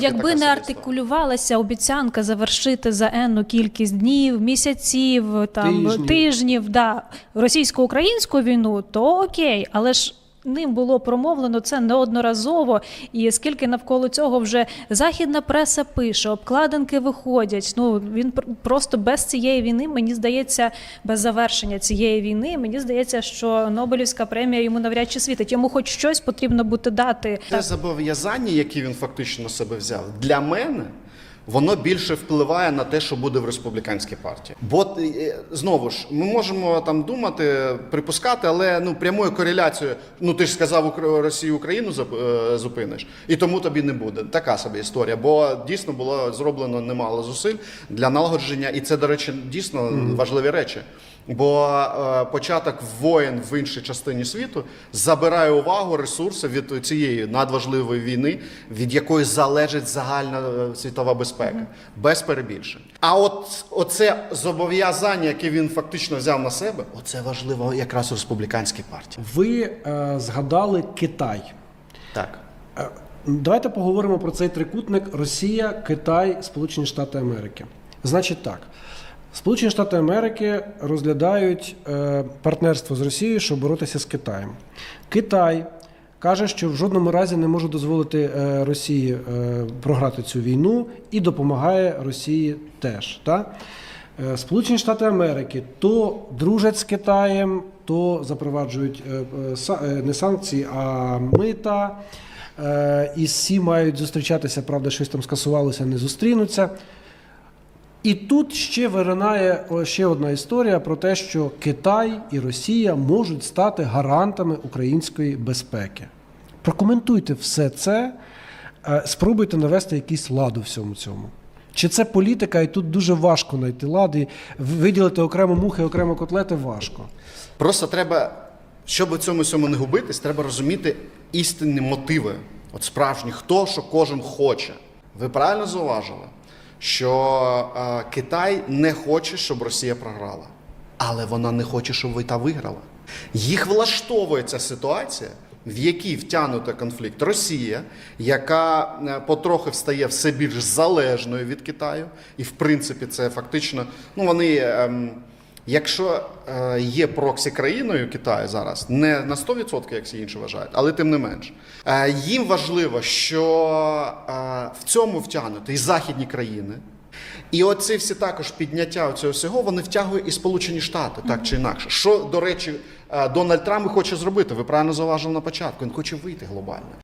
Якби не артикулювалася обіцянка завершити за енну кількість днів, місяців, там Тижнів. тижнів, да, російсько-українську війну, то окей, але ж. Ним було промовлено це неодноразово, і скільки навколо цього вже західна преса пише, обкладинки виходять. Ну він пр- просто без цієї війни, мені здається, без завершення цієї війни, мені здається, що Нобелівська премія йому навряд чи світить. Йому хоч щось потрібно буде дати. Те зобов'язання, які він фактично на себе взяв, для мене воно більше впливає на те, що буде в республіканській партії. Бо е, знову ж ми можемо там думати, припускати, але ну прямою кореляцією, ну ти ж сказав Росію Україну е, зупиниш, і тому тобі не буде. Така собі історія. Бо дійсно було зроблено немало зусиль для налагодження, і це, до речі, дійсно важливі речі. Бо е, початок воєн в іншій частині світу забирає увагу, ресурси від цієї надважливої війни, від якої залежить загальна світова безпека, без перебільшень. А от оце зобов'язання, яке він фактично взяв на себе, оце важливо якраз у республіканській партії. Ви е, згадали Китай. Так. Е, Давайте поговоримо про цей трикутник Росія, Китай, Сполучені Штати Америки. Значить так. Сполучені Штати Америки розглядають е, партнерство з Росією, щоб боротися з Китаєм. Китай каже, що в жодному разі не може дозволити е, Росії е, програти цю війну і допомагає Росії теж. Та? Е, Сполучені Штати Америки то дружать з Китаєм, то запроваджують не санкції, а мита. І всі мають зустрічатися, правда, щось там скасувалося, не зустрінуться. І тут ще виринає ще одна історія про те, що Китай і Росія можуть стати гарантами української безпеки. Прокоментуйте все це, е, спробуйте навести якийсь лад у всьому цьому. Чи це політика, і тут дуже важко знайти лад, і виділити окремо мухи, окремо котлети важко. Просто треба, щоб у цьому всьому не губитись, треба розуміти істинні мотиви. От справжні, хто що кожен хоче. Ви правильно зауважили, що е, Китай не хоче, щоб Росія програла, але вона не хоче, щоб та виграла. Їх влаштовує ця ситуація, в якій втягнута конфлікт Росія, яка е, потрохи встає все більш залежною від Китаю, і в принципі це фактично, ну вони. ем, Якщо е, є проксі країною Китаю зараз, не на 100%, як всі інші вважають, але тим не менш, е, їм важливо, що е, в цьому втягнуті і західні країни. І оці всі також підняття цього всього вони втягують і Сполучені Штати, так чи інакше. Що, до речі, е, Дональд Трамп хоче зробити? Ви правильно зауважили на початку. Він хоче вийти глобально.